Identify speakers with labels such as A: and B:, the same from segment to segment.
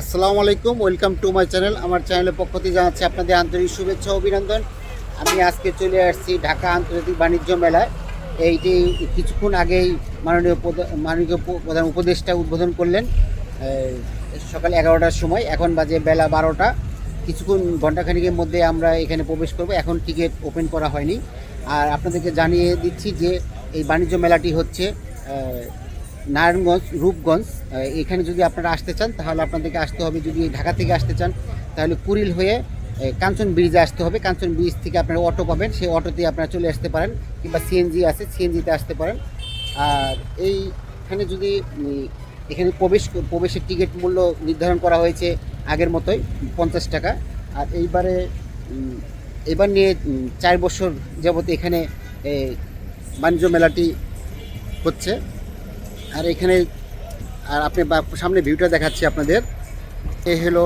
A: আসসালামু আলাইকুম, welcome to my channel. আমার চ্যানেলের পক্ষ থেকে জানাচ্ছি আপনাদের আন্তরিক শুভেচ্ছা অভিনন্দন। আমি আজকে চলে আসছি ঢাকা আন্তর্জাতিক বাণিজ্য মেলায়। এই যে কিছুক্ষণ আগেই মাননীয় মাননীয় প্রধান উপদেষ্টা উদ্বোধন করলেন। সকাল এগারোটার সময়, এখন বাজে বেলা বারোটা। কিছুক্ষণ ঘন্টাখানিকের মধ্যে আমরা এখানে প্রবেশ করব। এখন টিকিট ওপেন করা হয়নি। আর আপনাদেরকে জানিয়ে দিচ্ছি যে এই বাণিজ্য মেলাটি হচ্ছে নারায়ণগঞ্জ, রূপগঞ্জ এখানে যদি আপনারা আসতে চান, তাহলে আপনাদেরকে আসতে হবে। যদি ঢাকা থেকে আসতে চান, তাহলে কুড়িল হয়ে কাঞ্চন ব্রিজে আসতে হবে। কাঞ্চন ব্রিজ থেকে আপনারা অটো পাবেন। সেই অটোতে আপনারা চলে আসতে পারেন, কিংবা সিএনজি আছে সিএনজিতে আসতে পারেন। আর এইখানে যদি এখানে প্রবেশ, প্রবেশের টিকিট মূল্য নির্ধারণ করা হয়েছে আগের মতোই, পঞ্চাশ টাকা। আর এইবারে এবার নিয়ে চার বছর যাবত এখানে বাণিজ্য মেলাটি হচ্ছে। আর এখানে, আর আপনি সামনে ভিউটা দেখাচ্ছি আপনাদের। এ হলো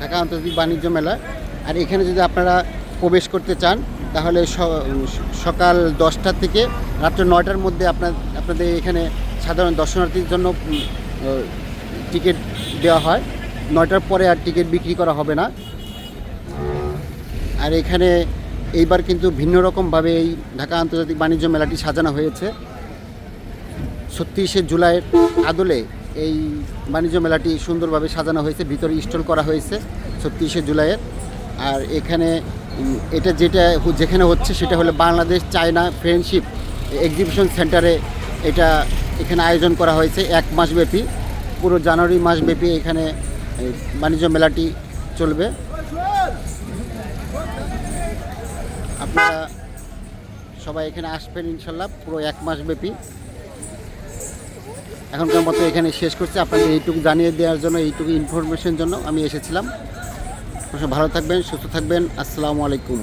A: ঢাকা আন্তর্জাতিক বাণিজ্য মেলা। আর এখানে যদি আপনারা প্রবেশ করতে চান, তাহলে সকাল দশটা থেকে রাত্র নয়টার মধ্যে আপনার, আপনাদের এখানে সাধারণ দর্শনার্থীর জন্য টিকিট দেওয়া হয়। নয়টার পরে আর টিকিট বিক্রি করা হবে না। আর এখানে এইবার কিন্তু ভিন্ন রকমভাবে এই ঢাকা আন্তর্জাতিক বাণিজ্য মেলাটি সাজানো হয়েছে। ছত্রিশে জুলাইয়ের আদলে এই বাণিজ্য মেলাটি সুন্দরভাবে সাজানো হয়েছে, ভিতরে স্টল করা হয়েছে ছত্রিশে জুলাইয়ের। আর এখানে এটা যেটা যেখানে হচ্ছে সেটা হলো বাংলাদেশ চায়না ফ্রেন্ডশিপ এক্সিবিশন সেন্টারে এটা এখানে আয়োজন করা হয়েছে এক মাসব্যাপী। পুরো জানুয়ারি মাসব্যাপী এখানে বাণিজ্য মেলাটি চলবে। আপনারা সবাই এখানে আসবেন ইনশাল্লাহ, পুরো এক মাসব্যাপী। এখনকার মতো এখানে শেষ করছি। আপনাদের এইটুকু জানিয়ে দেওয়ার জন্য, এইটুকু ইনফরমেশন জন্য আমি এসেছিলাম। ভালো থাকবেন, সুস্থ থাকবেন। আসসালামু আলাইকুম।